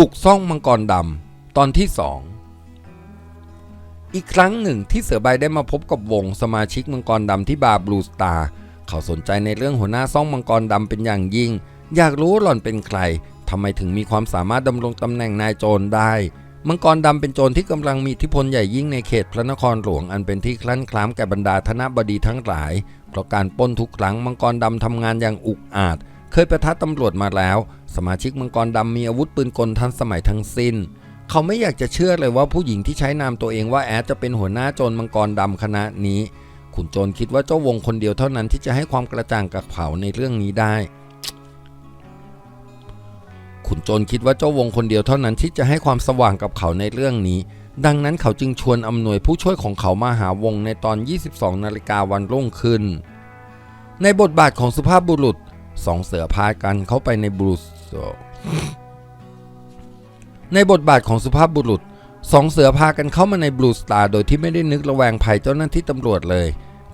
บุกซ่องมังกรดำตอนที่สองอีกครั้งหนึ่งที่เสือใบได้มาพบกับวงสมาชิกมังกรดำที่บาร์บลูสตาร์เขาสนใจในเรื่องหัวหน้าซ่องมังกรดำเป็นอย่างยิ่ง อยากรู้หล่อนเป็นใครทำไมถึงมีความสามารถดำรงตำแหน่งนายโจรได้ มังกรดำเป็นโจรที่กำลังมีอิทธิพลใหญ่ยิ่งในเขตพระนครหลวงอันเป็นที่คลั่นคล้ามแก่บรรดาธนบดีทั้งหลาย เพราะการป้นทุกครั้งมังกรดำทำงานอย่างอุกอาจ เคยประทัดตำรวจมาแล้ว สมาชิกมังกรดำมีอาวุธปืนกลทันสมัยทั้งสิ้น เขาไม่อยากจะเชื่อเลยว่าผู้หญิงที่ใช้นามตัวเองว่าแอดจะเป็นหัวหน้าโจรมังกรดำคณะนี้ ขุนโจรคิดว่าเจ้าวงคนเดียวเท่านั้นที่จะให้ความกระจ่างกับเขาในเรื่องนี้ได้ขุนโจรคิดว่าเจ้าวงคนเดียวเท่านั้นที่จะให้ความสว่างกับเขาในเรื่องนี้ ดังนั้นเขาจึงชวนอำนวยผู้ช่วยของเขามาหาวงในตอน 22 นาฬิกาวันรุ่งขึ้น ในบทบาทของสุภาพบุรุษ สองเสือพากันเข้าไปในบรูสในบทบาทของสุภาพบุรุษสองเสือพากันเข้ามาในบลูสตาร์โดยที่ไม่ได้นึกระแวงภัยเจ้าหน้าที่ตำรวจเลย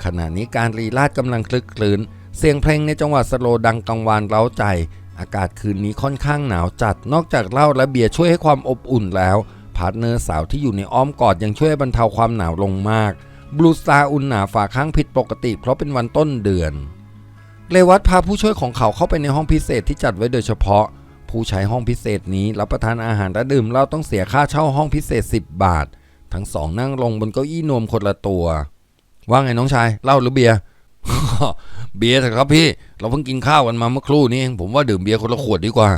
ขณะนี้การรีลาดกำลังคลึกคลื้น เสียงเพลงในจังหวัดสโลดังกังวานเร้าใจ อากาศคืนนี้ค่อนข้างหนาวจัด นอกจากเหล้าและเบียร์ช่วยให้ความอบอุ่นแล้ว พาร์ทเนอร์สาวที่อยู่ในอ้อมกอดยังช่วยบรรเทาความหนาวลงมาก บลูสตาร์อุ่นหนาฝ่าข้างผิดปกติ เพราะเป็นวันต้นเดือน เลวัตพาผู้ช่วยของเขาเข้าไปในห้องพิเศษที่จัดไว้โดยเฉพาะ ผู้ใช้ห้องพิเศษนี้รับประทานอาหารและดื่มเหล้าต้องเสียค่าเช่าห้องพิเศษ 10 บาท ทั้งสองนั่งลงบนเก้าอี้นวมคนละตัว ว่าไงน้องชายเหล้าหรือเบียร์เบียร์เถอะครับพี่ เราเพิ่งกินข้าวกันมาเมื่อครู่นี้ผมว่าดื่มเบียร์คนละขวดดีกว่า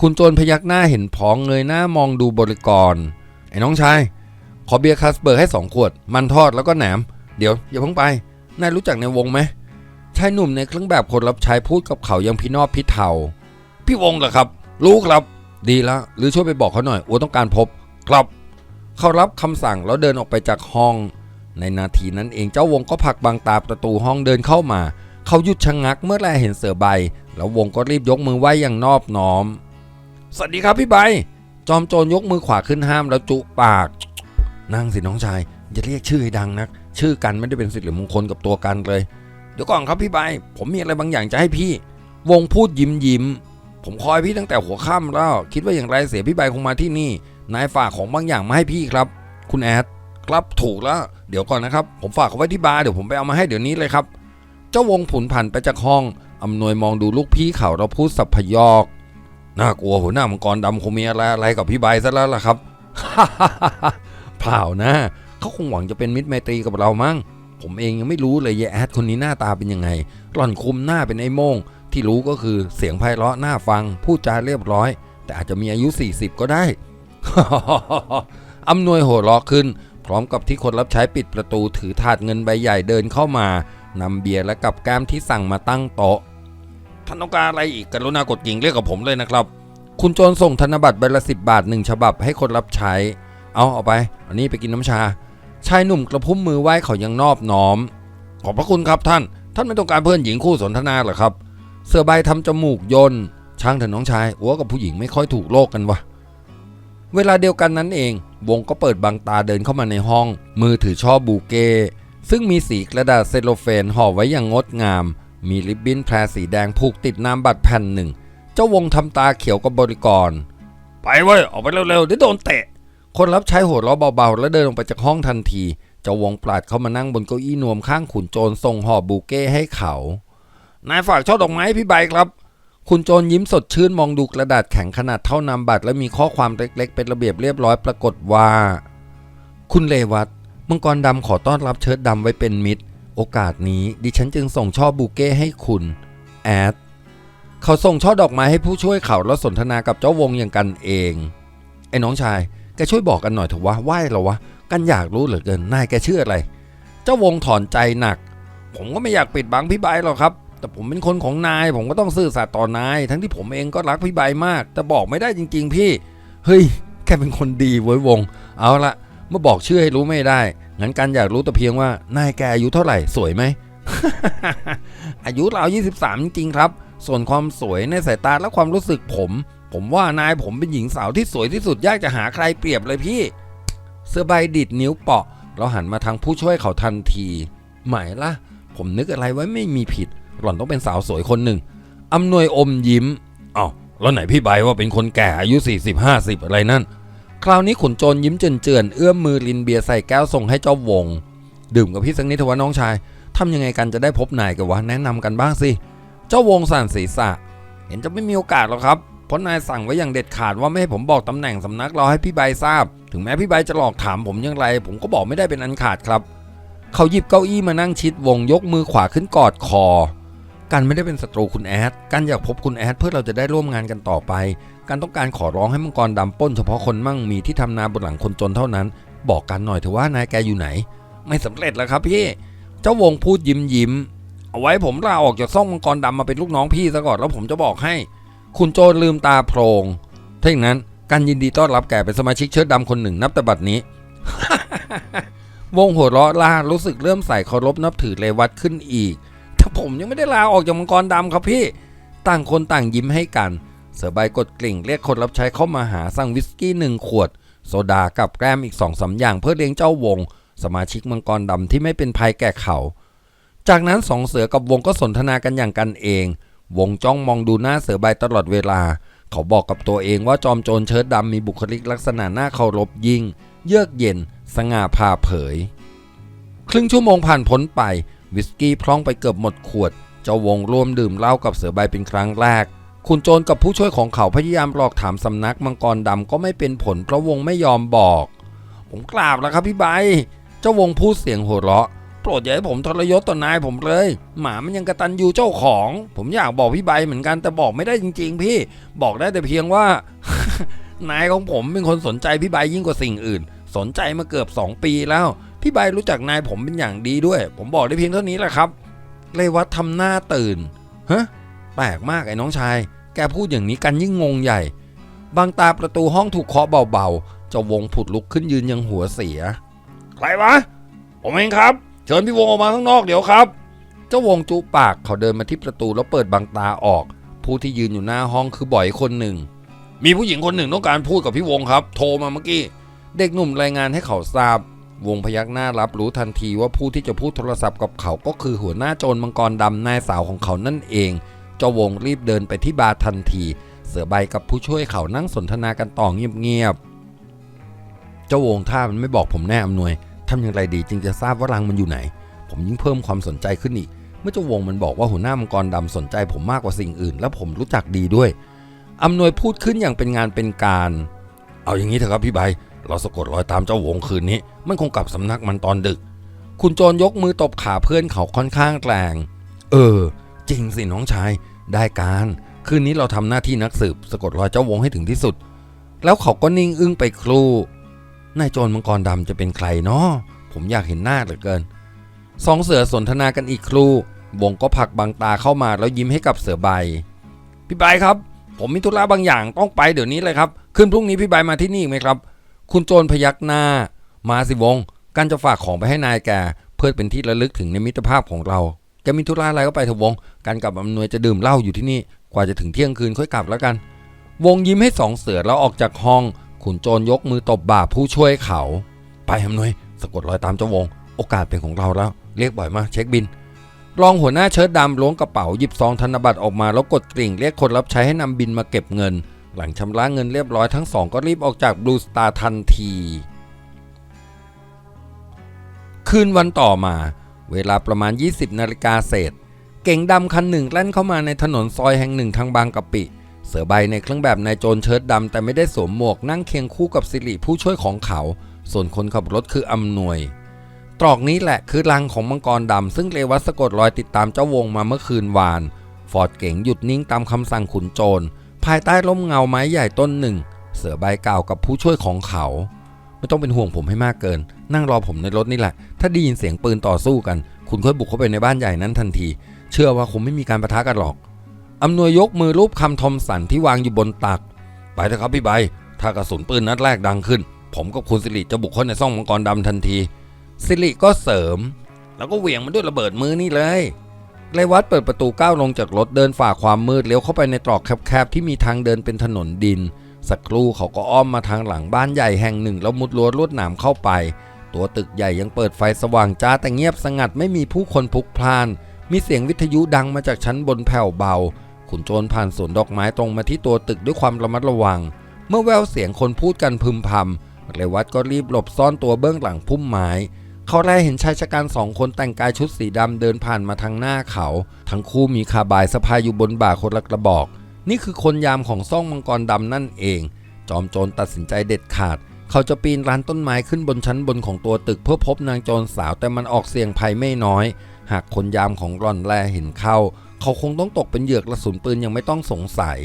คุณโจรพยักหน้าเห็นพ้องเงยหน้ามองดูบริกร ไอ้น้องชาย ขอเบียร์คาสเบอร์ให้สองขวด มันทอดแล้วก็แหนม เดี๋ยวอย่าเพิ่งไป นายรู้จักในวงไหม ชายหนุ่มในเครื่องแบบคนรับใช้พูดกับเขายังพี่นอบพี่เทาพี่วงเหรอครับ รู้ครับ ดีแล้วหรือช่วยไปบอกเขาหน่อยอัวต้องการพบ ครับเขารับคำสั่งแล้วเดินออกไปจากห้อง ในนาทีนั้นเองเจ้าวงก็ผลักบางตาประตูห้องเดินเข้ามา เขาหยุดชะงงักเมื่อแลเห็นเสือใบ แล้ววงก็รีบยกมือไหว้อย่างนอบน้อม สวัสดีครับพี่ใบ จอมโจรยกมือขวาขึ้นห้ามแล้วจุปาก นั่งสิน้องชายอย่าเรียกชื่อให้ดังนัก ชื่อกันไม่ได้เป็นสิริมงคลกับตัวกันเลย เดี๋ยวก่อนครับพี่ใบผมมีอะไรบางอย่างจะให้พี่ วงพูดยิ้มยิ้ม ผมคอยพี่ตั้งแต่หัวค่ำแล้ว คิดว่าอย่างไรเสียพี่ใบคงมาที่นี่ นายฝากของบางอย่างมาให้พี่ครับ คุณแอดครับถูกแล้ว เดี๋ยวก่อนนะครับ ผมฝากเขาไว้ที่บาร์เดี๋ยวผมไปเอามาให้เดี๋ยวนี้เลยครับ เจ้าวงผุนผันไปจากห้องอำนวยมองดูลูกพี่เขาเราพูดสับพยอกน่ากลัวหัวหน้ามังกรดำคงมีอะไรอะไรกับพี่ใบซะแล้วล่ะครับเปล่านะเขาคงหวังจะเป็นมิตรไมตรีกับเรามั้ง ผมเองยังไม่รู้เลยยายแอดคนนี้หน้าตาเป็นยังไง หล่อนคุมหน้าเป็นไอ้โมง ที่รู้ก็คือเสียงไพเราะน่าฟัง พูดจาเรียบร้อย แต่อาจจะมีอายุ 40 ก็ได้อำนวยโหัวเราะขึ้น พร้อมกับที่คนรับใช้ปิดประตูถือถาดเงินใบใหญ่เดินเข้ามานำเบียร์และกับแก้มที่สั่งมาตั้งโต๊ะท่านต้องการอะไรอีกกรุณากดกิ่งเรียกกับผมเลยนะครับ คุณโจรส่งธนบัตรใบละสิบบาทหนึ่งฉบับให้คนรับใช้ เอาเอาไป อันนี้ไปกินน้ำชา ชายหนุ่มกระพุ้มมือไหว้เขายังนอบน้อม ขอบพระคุณครับท่าน ท่านไม่ต้องการเพื่อนหญิงคู่สนทนาเหรอครับ เสื้อใบทำจมูกยนช่างเถอะน้องชายอัวกับผู้หญิงไม่ค่อยถูกโลกกันวะเวลาเดียวกันนั้นเอง วงก็เปิดบางตาเดินเข้ามาในห้อง มือถือช่อบูเก ซึ่งมีสีกระดาษเซโลเฟนห่อไว้อย่างงดงาม มีริบบิ้นแพรสีแดงผูกติดนามบัตรแผ่นหนึ่ง เจ้าวงทำตาเขียวกับบริกร ไปเว้ยออกไปเร็วๆเดี๋ยวโดนเตะ คนรับใช้หัวเราะเบาๆ แล้วเดินลงไปจากห้องทันที เจ้าวงปราดเข้ามานั่งบนเก้าอี้นวมข้างขุนโจรส่งห่อบูเก้ให้เขา นายฝากช่อดอกไม้พี่ใบครับ คุณโจรยิ้มสดชื่นมองดูกระดาษแข็งขนาดเท่านามบัตรและมีข้อความเล็กๆ เป็นระเบียบเรียบร้อยปรากฏว่า คุณเลวัตมังกรดำขอต้อนรับเชิดดำไว้เป็นมิตร โอกาสนี้ดิฉันจึงส่งช่อบูเก้ให้คุณแอดเขาส่งช่อดอกไม้ให้ผู้ช่วยเขาแล้วสนทนากับเจ้าวงอย่างกันเอง ไอ้น้องชาย แกช่วยบอกกันหน่อยเถอะวะไหวเหรอวะ กันอยากรู้เหลือเกิน นายแกเชื่ออะไร เจ้าวงถอนใจหนัก ผมก็ไม่อยากปิดบังพี่ใบหรอกครับ แต่ผมเป็นคนของนาย ผมก็ต้องซื่อสัตย์ต่อนาย ทั้งที่ผมเองก็รักพี่ใบมาก แต่บอกไม่ได้จริง ๆ พี่ เฮ้ย แกเป็นคนดีเว้ยวง เอาละเมื่อบอกชื่อให้รู้ไม่ได้ งั้นกันอยากรู้แต่เพียงว่านายแกอายุเท่าไหร่ สวยไหม อายุเรา 23 จริงครับ ส่วนความสวยในสายตาและความรู้สึกผม ผมว่านายผมเป็นหญิงสาวที่สวยที่สุดยากจะหาใครเปรียบเลยพี่ เสื้อใบดิดนิ้วเปาะ เราหันมาทางผู้ช่วยเขาทันที หมายละผมนึกอะไรไว้ไม่มีผิด หล่อนต้องเป็นสาวสวยคนหนึ่งอำนวยอมยิ้มอ้าวแล้วไหนพี่ใบว่าเป็นคนแก่อายุ 40 50 อะไรนั่น คราวนี้ขุนโจรยิ้มเจือนๆเอื้อมมือลินเบียร์ใส่แก้วส่งให้เจ้าวง ดื่มกับพี่สักนิดเถอะวะน้องชายทำยังไงกันจะได้พบนายกันวะแนะนำกันบ้างสิ เจ้าวงสั่นศีรษะ เห็นจะไม่มีโอกาสหรอกครับ ราะนายสั่งไว้อย่างเด็ดขาดว่าไม่ให้ผมบอกตำแหน่งสำนักเราให้พี่ใบทราบ ถึงแม้พี่ใบจะหลอกถามผมอย่างไร ผมก็บอกไม่ได้เป็นอันขาดครับ เขาหยิบเก้าอี้มานั่งชิดวงยกมือขวาขึ้นกอดคอ กันไม่ได้เป็นศัตรูคุณแอด กันอยากพบคุณแอดเพื่อเราจะได้ร่วมงานกันต่อไป กันต้องการขอร้องให้มังกรดำป้นเฉพาะคนมั่งมีที่ทำนาบนหลังคนจนเท่านั้น บอกกันหน่อยเถอะว่านายแกอยู่ไหน ไม่สำเร็จแล้วครับพี่ เจ้าวงพูดยิ้มยิ้มเอาไว้ผมลาออกจากซ่องมังกรดำมาเป็นลูกน้องพี่ซะก่อนแล้วผมจะบอกให้ คุณโจลืมตาโพรงถ้าอย่างนั้นกันยินดีต้อนรับแกเป็นสมาชิกเชิดดำคนหนึ่งนับแต่บัดนี้ วงหัวเราะล่ารู้สึกเริ่มใส่เคารพนับถือเลวัตขึ้นอีก ถ้าผมยังไม่ได้ลาออกจากมังกรดำครับพี่ ต่างคนต่างยิ้มให้กัน เสือใบกดกลิ่งเรียกคนรับใช้เข้ามาหาสั่งวิสกี้หนึ่งขวด โซดากับแกล้มอีกสองสาอย่างเพื่อเลี้ยงเจ้าวง สมาชิกมังกรดำที่ไม่เป็นภัยแก่เขา จากนั้นสองเสือกับวงก็สนทนากันอย่างกันเอง วงจ้องมองดูหน้าเสือใบตลอดเวลา เขาบอกกับตัวเองว่าจอมโจรเชิดดำมีบุคลิกลักษณะหน่าเคารพยิ่ง เยือกเย็น สง่าผ่าเผย ครึ่งชั่วโมงผ่านพ้นไป วิสกี้พร่องไปเกือบหมดขวด เจ้าวงร่วมดื่มเหล้ากับเสือใบเป็นครั้งแรก คุณโจรกับผู้ช่วยของเขาพยายามหลอกถามสำนักมังกรดำก็ไม่เป็นผลเพราะวงไม่ยอมบอก ผมกราบแล้วครับพี่ใบ เจ้าวงพูดเสียงหัวเราะ โปรดอย่าให้ผมทรยศต่อนายผมเลย หมามันยังกระตันอยู่เจ้าของ ผมอยากบอกพี่ใบเหมือนกันแต่บอกไม่ได้จริง ๆ พี่บอกได้แต่เพียงว่า นายของผมเป็นคนสนใจพี่ใบยิ่งกว่าสิ่งอื่น สนใจมาเกือบ 2 ปีแล้ว พี่ใบรู้จักนายผมเป็นอย่างดีด้วย ผมบอกได้เพียงเท่านี้แหละครับ เลวัตทำหน้าตื่นฮะแปลกมากไอ้น้องชาย แกพูดอย่างนี้กันยิ่งงงใหญ่ บางตาประตูห้องถูกเคาะเบาๆเจ้าวงผุดลุกขึ้นยืนยังหัวเสีย ใครวะ ผมเองครับ เชิญพี่วงออกมาข้างนอกเดี๋ยวครับ เจ้าวงจุปากเขาเดินมาที่ประตูแล้วเปิดบางตาออก ผู้ที่ยืนอยู่หน้าห้องคือบ่อยคนหนึ่ง มีผู้หญิงคนหนึ่งต้องการพูดกับพี่วงครับ โทรมาเมื่อกี้ เด็กหนุ่มรายงานให้เขาทราบ วงพยักหน้ารับรู้ทันทีว่าผู้ที่จะพูดโทรศัพท์กับเขาก็คือหัวหน้าโจรมังกรดำนายสาวของเขานั่นเอง เจ้าวงรีบเดินไปที่บาร์ทันที เสือใบกับผู้ช่วยเขานั่งสนทนากันต่อเงียบๆ เจ้าวงถ้ามันไม่บอกผมแน่อำนวยำอย่างไรดีจึงจะทราบว่ารังมันอยู่ไหน ผมยิ่งเพิ่มความสนใจขึ้นอีก เมื่อเจ้าวงมันบอกว่าหัวหน้ามังกรดำสนใจผมมากกว่าสิ่งอื่น และผมรู้จักดีด้วยอำนวยพูดขึ้นอย่างเป็นงานเป็นการ เอาอย่างนี้เถอะครับพี่ใบเราสะกดรอยตามเจ้าวงคืนนี้ มันคงกลับสำนักมันตอนดึก คุณโจรยกมือตบขาเพื่อนเขาค่อนข้างแกลงเออ จริงสิน้องชาย ได้การ คืนนี้เราทำหน้าที่นักสืบ สะกดรอยเจ้าวงให้ถึงที่สุด แล้วเขาก็นิ่งอึ้งไปครู่ นายโจรมังกรดำจะเป็นใครเนาะผมอยากเห็นหน้าเหลือเกินสองเสือสนทนากันอีกครู่วงก็ผลักบางตาเข้ามาแล้วยิ้มให้กับเสือใบ พี่ใบครับ ผมมีธุระบางอย่างต้องไปเดี๋ยวนี้เลยครับ คืนพรุ่งนี้พี่ใบมาที่นี่อีกไหมครับ คุณโจรพยักหน้า มาสิวงกันจะฝากของไปให้นายแกเพื่อเป็นที่ระลึกถึงในมิตรภาพของเราแกมีธุระอะไรก็ไปเถอะวง กันกับอำนวยจะดื่มเหล้าอยู่ที่นี่กว่าจะถึงเที่ยงคืนค่อยกลับแล้วกัน วงยิ้มให้สองเสือแล้วออกจากห้อง ขุนโจรยกมือตบบ่าผู้ช่วยเขา ไปอำนวยสะกดรอยตามเจ้าวง โอกาสเป็นของเราแล้ว เรียกบ่อยมาเช็คบิน รองหัวหน้าเชิดดำล้วงกระเป๋าหยิบซองธนบัตรออกมาแล้วกดกริ่งเรียกคนรับใช้ให้นำบินมาเก็บเงิน หลังชำระเงินเรียบร้อยทั้งสองก็รีบออกจากบลูสตาร์ทันที คืนวันต่อมา เวลาประมาณ 20นาฬิกาเศษ เก๋งดำคันหนึ่งแล่นเข้ามาในถนนซอยแห่งหนึ่งทางบางกะปิ เสือใบในเครื่องแบบนายโจรเชิดดำแต่ไม่ได้สวมหมวกนั่งเคียงคู่กับสิริผู้ช่วยของเขา ส่วนคนขับรถคืออำนวย ตรอกนี้แหละคือรังของมังกรดำซึ่งเรวัตสะกดรอยติดตามเจ้าวงมาเมื่อคืนวาน ฟอร์ดเก๋งหยุดนิ่งตามคำสั่งขุนโจร ภายใต้ร่มเงาไม้ใหญ่ต้นหนึ่ง เสือใบกล่าวกับผู้ช่วยของเขา ไม่ต้องเป็นห่วงผมให้มากเกิน นั่งรอผมในรถนี่แหละ ถ้าได้ยินเสียงปืนต่อสู้กัน คุณค่อยบุกเข้าไปในบ้านใหญ่นั้นทันที เชื่อว่าคงไม่มีการประทะกันหรอก อำนวยยกมือรูปคำทอมสันที่วางอยู่บนตัก ไปเถอะครับพี่ใบ ถ้ากระสุนปืนนัดแรกดังขึ้น ผมกับคุณสิริจะบุกเข้าในซ่องมังกรดำทันที สิริก็เสริม แล้วก็เหวี่ยงมันด้วยระเบิดมือนี่เลยเลวัตเปิดประตูก้าวลงจากรถเดินฝ่าความมืดเลี้ยวเข้าไปในตรอกแคบๆที่มีทางเดินเป็นถนนดิน สักครู่เขาก็อ้อมมาทางหลังบ้านใหญ่แห่งหนึ่ง แล้วมุดรั้วลวดหนามเข้าไป ตัวตึกใหญ่ยังเปิดไฟสว่างจ้าแต่เงียบสงัดไม่มีผู้คนพลุกพล่าน มีเสียงวิทยุดังมาจากชั้นบนแผ่วเบา ขุนโจรผ่านสวนดอกไม้ตรงมาที่ตัวตึกด้วยความระมัดระวัง เมื่อแววเสียงคนพูดกันพึมพำเรวัตก็รีบหลบซ่อนตัวเบื้องหลังพุ่มไม้เขาแลเห็นชายชะกันสองคนแต่งกายชุดสีดำเดินผ่านมาทางหน้าเขา ทั้งคู่มีคาบายสะพายอยู่บนบ่าคนละกระบอก นี่คือคนยามของซ่องมังกรดำนั่นเอง จอมโจรตัดสินใจเด็ดขาด เขาจะปีนร้านต้นไม้ขึ้นบนชั้นบนของตัวตึกเพื่อพบนางโจรสาวแต่มันออกเสียงภัยไม่น้อย หากคนยามของร่อนแลเห็นเข้า เขาคงต้องตกเป็นเหยือกกระสุนปืนยังไม่ต้องสงสัย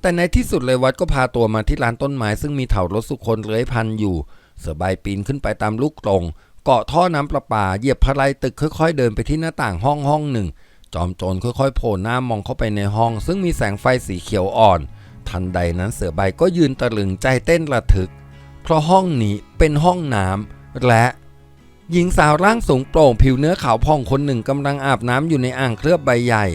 แต่ในที่สุดเลยวัดก็พาตัวมาที่ร้านต้นไม้ซึ่งมีเถารถสุคนเลื้อยพันอยู่ เสือใบปีนขึ้นไปตามลูกกรง เกาะท่อน้ำประปาเหยียบพลายตึกค่อยๆ เดินไปที่หน้าต่างห้องห้องหนึ่ง จอมโจรค่อยๆโผล่หน้ามองเข้าไปในห้อง ซึ่งมีแสงไฟสีเขียวอ่อน ทันใดนั้นเสือใบก็ยืนตะลึงใจเต้นระทึก เพราะห้องนี้เป็นห้องน้ำและ หญิงสาวร่างสูงโปร่งผิวเนื้อขาวผ่องคนหนึ่งกำลังอาบน้ำอยู่ในอ่างเคลือบใบใหญ่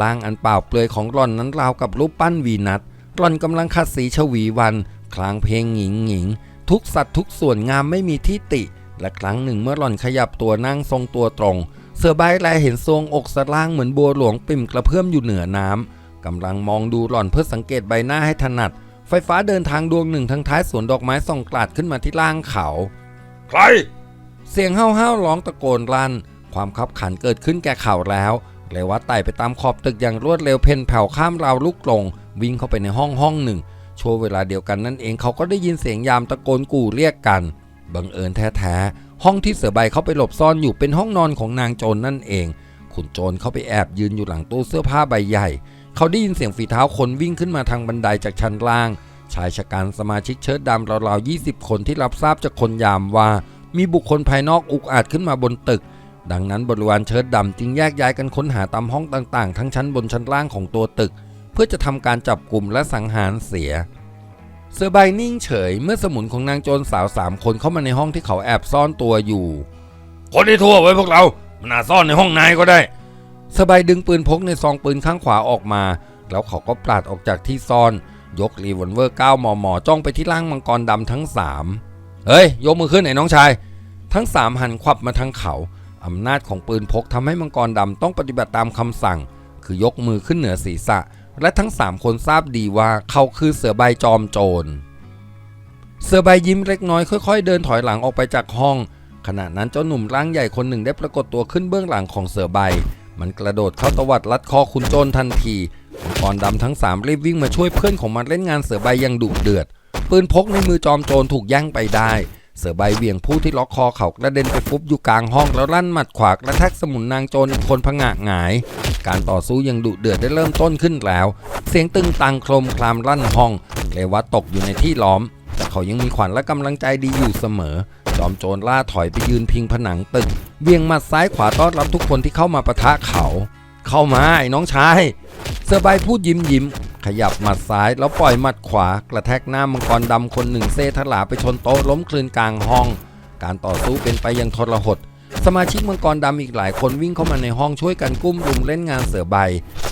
ร่างอันเปล่าเปลือยของหล่อนนั้นราวกับรูปปั้นวีนัสหล่อนกำลังขัดสีชวีวันคลางเพลงหญิงหญิง ทุกสัตว์ทุกส่วนงามไม่มีที่ติ และครั้งหนึ่งเมื่อหล่อนขยับตัวนั่งทรงตัวตรง เสือใบแลเห็นทรงอกสล่างเหมือนบัวหลวงปิ่มกระเพื่อมอยู่เหนือน้ำกำลังมองดูหล่อนเพื่อสังเกตใบหน้าให้ถนัด ไฟฟ้าเดินทางดวงหนึ่งทางท้ายสวนดอกไม้ส่องกลาดขึ้นมาที่ล่างเขา ใคร เสียงห้าวๆร้องตะโกนลั่น ความขับขันเกิดขึ้นแก่เข่าแล้วเลวัตไต่ไปตามขอบตึกอย่างรวดเร็วเพ่นแผ่วข้ามราวลูกกลงวิ่งเข้าไปในห้องห้องหนึ่ง ช่วงเวลาเดียวกันนั่นเองเขาก็ได้ยินเสียงยามตะโกนกู่เรียกกัน บังเอิญแท้ๆห้องที่เสือใบเข้าไปหลบซ่อนอยู่เป็นห้องนอนของนางโจรนั่นเอง ขุนโจรเข้าไปแอบยืนอยู่หลังตู้เสื้อผ้าใบใหญ่ เขาได้ยินเสียงฝีเท้าคนวิ่งขึ้นมาทางบันไดจากชั้นล่าง ชายชะกันสมาชิกเชิดดำราวๆ20 คนที่รับทราบจากคนยามว่า มีบุคคลภายนอกอุกอาจขึ้นมาบนตึก ดังนั้นบริวารเชิดดำจึงแยกย้ายกันค้นหาตามห้องต่างๆ ทั้งชั้นบนชั้นล่างของตัวตึก เพื่อจะทำการจับกลุ่มและสังหารเสียเสือใบนิ่งเฉย เมื่อสมุนของนางโจรสาวสามคนเข้ามาในห้องที่เขาแอบซ่อนตัวอยู่ คนที่ทั่วไว้พวกเรา มันอาจซ่อนในห้องนายก็ได้เสือใบดึงปืนพกในซองปืนข้างขวาออกมา แล้วเขาก็ปราดออกจากที่ซ่อน ยกรีวอลเวอร์ 9 มม จ้องไปที่ร่างมังกรดำทั้งสาม เฮ้ยยกมือขึ้นไอ้น้องชาย ทั้งสามหันขวับมาทางเขาอำนาจของปืนพกทำให้มังกรดำต้องปฏิบัติตามคำสั่ง คือยกมือขึ้นเหนือศีรษะ และทั้งสามคนทราบดีว่าเขาคือเสือใบจอมโจร เสือใบยิ้มเล็กน้อยค่อยๆ เดินถอยหลังออกไปจากห้อง ขณะนั้นเจ้าหนุ่มร่างใหญ่คนหนึ่งได้ปรากฏตัวขึ้นเบื้องหลังของเสือใบ มันกระโดดเข้าตวัดรัดคอคุณโจรทันทีมังกรดำทั้งสามรีบวิ่งมาช่วยเพื่อนของมันเล่นงานเสือใบอยังดุเดือด ปืนพกในมือจอมโจรถูกแย่งไปได้ เสือใบเวียงผู้ที่ล็อกคอเขากระเด็นไปฟุบอยู่กลางห้องแล้วลั่นหมัดขวากระแทกสมุนนางโจรอีกคนผงะหงาย การต่อสู้ยังดุเดือดได้เริ่มต้นขึ้นแล้ว เสียงตึงตังโครมคลามลั่นห้องเลวัตตกอยู่ในที่ล้อม แต่เขายังมีขวัญและกำลังใจดีอยู่เสมอ จอมโจรล่าถอยไปยืนพิงผนังตึกเวียงหมัดซ้ายขวาต้อนรับทุกคนที่เข้ามาปะทะเขา เข้ามาไอ้น้องชายเสือใบพูดยิ้มยิ้ม ขยับหมัดซ้าย แล้วปล่อยหมัดขวา กระแทกหน้ามังกรดำคนหนึ่งเซทลาไปชนโต๊ะล้มคลืนกลางห้อง การต่อสู้เป็นไปอย่างทรหดสมาชิกมังกรดำอีกหลายคนวิ่งเข้ามาในห้องช่วยกันกุ้มรุมเล่นงานเสือใบ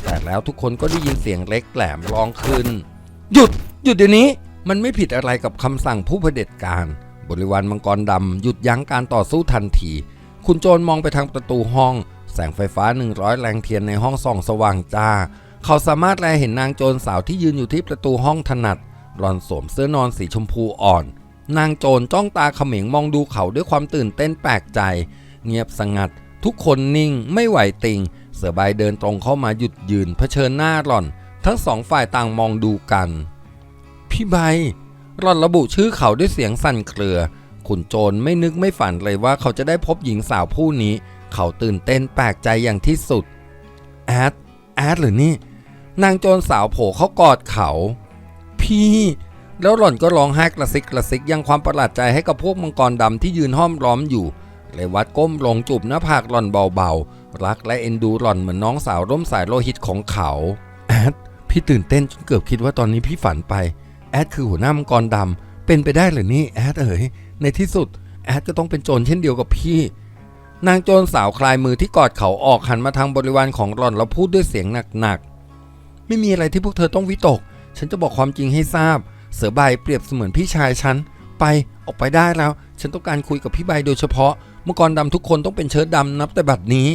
แต่แล้วทุกคนก็ได้ยินเสียงเล็กแหลมร้องขึ้น หยุด หยุดเดี๋ยวนี้ มันไม่ผิดอะไรกับคำสั่งผู้เผด็จการ บริวารมังกรดำหยุดยั้งการต่อสู้ทันที คุณโจรมองไปทางประตูห้อง แสงไฟฟ้า 100 แรงเทียนในห้องส่องสว่างจ้า เขาสามารถแลเห็นนางโจรสาวที่ยืนอยู่ที่ประตูห้องถนัดหลอนสวมเสื้อนอนสีชมพูอ่อน นางโจรจ้องตาเขม็งมองดูเขาด้วยความตื่นเต้นแปลกใจ เงียบสงัด ทุกคนนิ่งไม่ไหวติง เสือใบเดินตรงเข้ามาหยุดยืนเผชิญหน้าหล่อน ทั้งสองฝ่ายต่างมองดูกัน พี่ใบหล่อนระบุชื่อเขาด้วยเสียงสั่นเครือ ขุนโจรไม่นึกไม่ฝันเลยว่าเขาจะได้พบหญิงสาวผู้นี้ เขาตื่นเต้นแปลกใจอย่างที่สุดแอดแอดหรือนี่ นางโจรสาวโผล่เขากอดเขา พี่ แล้วหล่อนก็ร้องไห้กระซิกกระซิกยังความประหลาดใจให้กับพวกมังกรดำที่ยืนห้อมล้อมอยู่เลยวัดก้มลงจูบหน้าผากหล่อนเบาๆ รักและเอ็นดูหล่อนเหมือนน้องสาวร่มสายโลหิตของเขาแอดพี่ตื่นเต้นจนเกือบคิดว่าตอนนี้พี่ฝันไป แอดคือหัวหน้ามังกรดำเป็นไปได้หรือนี่แอดเอ๋ยในที่สุด แอดก็ต้องเป็นโจรเช่นเดียวกับพี่ นางโจรสาวคลายมือที่กอดเขาออกหันมาทางบริวารของหล่อนแล้วพูดด้วยเสียงหนักๆ ไม่มีอะไรที่พวกเธอต้องวิตก ฉันจะบอกความจริงให้ทราบ เสือใบเปรียบเสมือนพี่ชายฉัน ไปออกไปได้แล้ว ฉันต้องการคุยกับพี่ใบโดยเฉพาะ เมังกรดำทุกคนต้องเป็นเชิ้ตดำนับแต่บัดนี้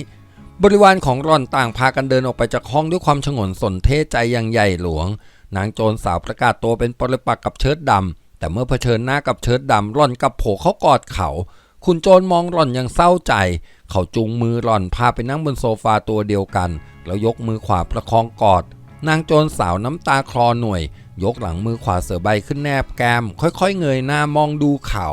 บริวารของหล่อนต่างพากันเดินออกไปจากห้องด้วยความฉงนสนเทใจอย่างใหญ่หลวง นางโจรสาวประกาศตัวเป็นปรปักษ์กับเชิดดำแต่เมื่อเผชิญหน้ากับเชิดดำหล่อนกับโผเขากอดเขาคุณโจรมองหล่อนอย่างเศร้าใจ เขาจูงมือหล่อนพาไปนั่งบนโซฟาตัวเดียวกัน แล้วยกมือขวาประคองกอด นางโจรสาวน้ำตาคลอหน่วย ยกหลังมือขวาเสือใบขึ้นแนบแก้ม ค่อยๆ เงยหน้ามองดูเขา